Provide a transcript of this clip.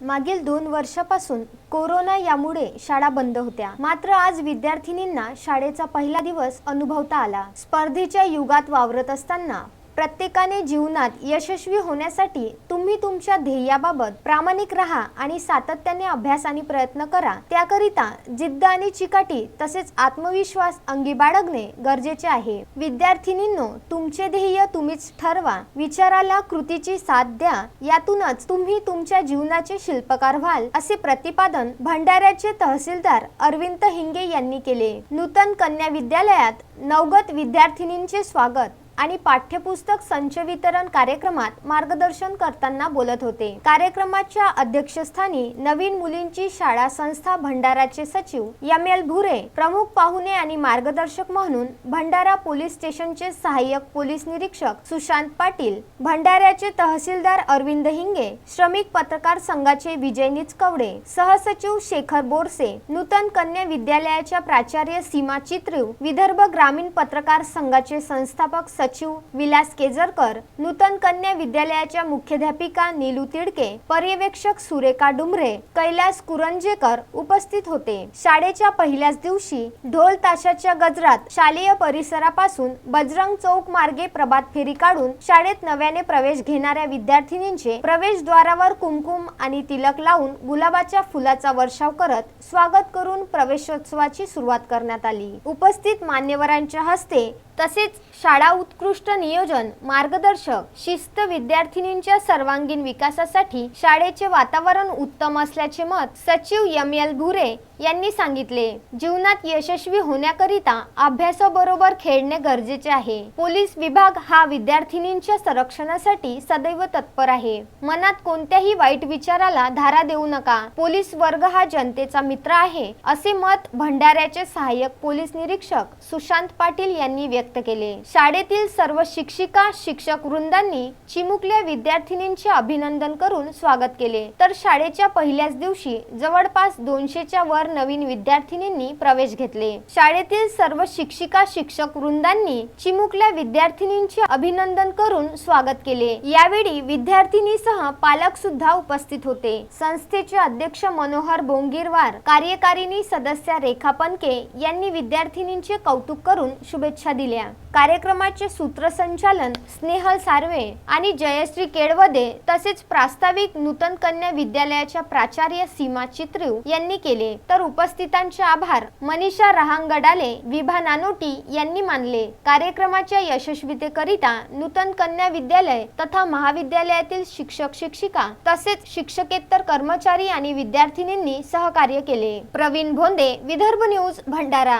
मागील दोन वर्षापासून कोरोना यामुळे शाळा बंद होत्या. मात्र आज विद्यार्थिनींना शाळेचा पहिला दिवस अनुभवता आला. स्पर्धेच्या युगात वावरत असताना प्रत्येकाने जीवनात यशस्वी होण्यासाठी तुम्ही तुमच्या ध्येयाबाबत प्रामाणिक राहा आणि सातत्याने अभ्यास आणि प्रयत्न करा. त्याकरिता जिद्द आणि चिकाटी तसेच आत्मविश्वास अंगी बाळगणे गरजेचे आहे. विद्यार्थिनींनो तुमचे ध्येय तुम्हीच ठरवा. विचाराला कृतीची साथ द्या. यातूनच तुम्ही तुमच्या जीवनाचे शिल्पकार व्हाल असे प्रतिपादन भंडाऱ्याचे तहसीलदार अरविंद हिंगे यांनी केले. नूतन कन्या विद्यालयात नवगत विद्यार्थिनींचे स्वागत. आणि पाठ्यपुस्तक संच वितरण कार्यक्रमात मार्गदर्शन करताना बोलत होते. कार्यक्रमाच्या अध्यक्षस्थानी नवीन मुलींची शाळा संस्था भंडाराचे सचिव एम. एल. भुरे प्रमुख पाहुणे आणि मार्गदर्शक म्हणून भंडारा पोलीस स्टेशनचे सहाय्यक पोलीस निरीक्षक सुशांत पाटील भंडाऱ्याचे तहसीलदार अरविंद हिंगे श्रमिक पत्रकार संघाचे विजय निचकवडे सहसचिव शेखर बोरसे नूतन कन्या विद्यालयाच्या प्राचार्य सीमा चित्रीव विदर्भ ग्रामीण पत्रकार संघाचे संस्थापक सचिव विलास केजरकर नूतन कन्या विद्यालयाच्या मुख्याध्यापिका नीलू तिडके पर्यवेक्षक सुरेखा डुमरे कैलास कुरंजेकर उपस्थित होते. शाळेच्या पहिल्याच दिवशी ढोल ताशाच्या गजरात शालेय परिसरापासून बजरंग चौक मार्गे प्रभात फेरी काढून शाळेत नव्याने प्रवेश घेणाऱ्या विद्यार्थिनींचे प्रवेशद्वारावर कुमकुम आणि तिलक लावून गुलाबाच्या फुलाचा वर्षाव करत स्वागत करून प्रवेशोत्सवाची सुरुवात करण्यात आली. उपस्थित मान्यवरांच्या हस्ते तसेच शाळा उत्कृष्ट नियोजन मार्गदर्शक शिस्त विद्यार्थिनींच्या सर्वांगीण विकासासाठी शाळेचे वातावरण उत्तम असल्याचे मत सचिव एम एल भुरे यांनी सांगितले जीवनात यशस्वी होण्याकरिता अभ्यासाबरोबर खेळणे गरजेचे आहे. पोलीस विभाग हा विद्यार्थिनींच्या संरक्षणासाठी सदैव तत्पर आहे. मनात कोणत्याही वाईट विचाराला धारा देऊ नका. पोलीस वर्ग हा जनतेचा मित्र आहे असे मत भंडाऱ्याचे सहाय्यक पोलीस निरीक्षक सुशांत पाटील यांनी व्यक्त केले. शाळेतील सर्व शिक्षिका शिक्षक वृंदांनी चिमुकल्या विद्यार्थिनींचे अभिनंदन करून स्वागत केले. तर शाळेच्या पहिल्याच दिवशी जवळपास दोनशेच्या वर नवीन विद्यार्थिनींनी प्रवेश घेतले. शाळेतील सर्व शिक्षिका शिक्षक वृंदांनी चिमुकल्या विद्यार्थिनींचे अभिनंदन करून स्वागत केले. यावेळी विद्यार्थिनीसह पालक सुद्धा उपस्थित होते. संस्थेचे अध्यक्ष मनोहर बोंगीरवार कार्यकारिणी सदस्या रेखा पनके यांनी विद्यार्थिनींचे कौतुक करून शुभेच्छा दिल्या. कार्यक्रमाचे सूत्रसंचालन स्नेहल सार्वे आणि जयश्री केळवदे तसेच प्रास्ताविक नूतन कन्या विद्यालयाच्या प्राचार्य सीमा चित्रीव यांनी केले. तर उपस्थितांचे आभार. मनीषा रहांगडाले विभा नानोटी यांनी मानले. कार्यक्रमाच्या यशस्वीतेकरिता नूतन कन्या विद्यालय तथा महाविद्यालयातील शिक्षक शिक्षिका तसेच शिक्षकेतर कर्मचारी आणि विद्यार्थिनींनी सहकार्य केले. प्रवीण भोंदे विदर्भ न्यूज भंडारा.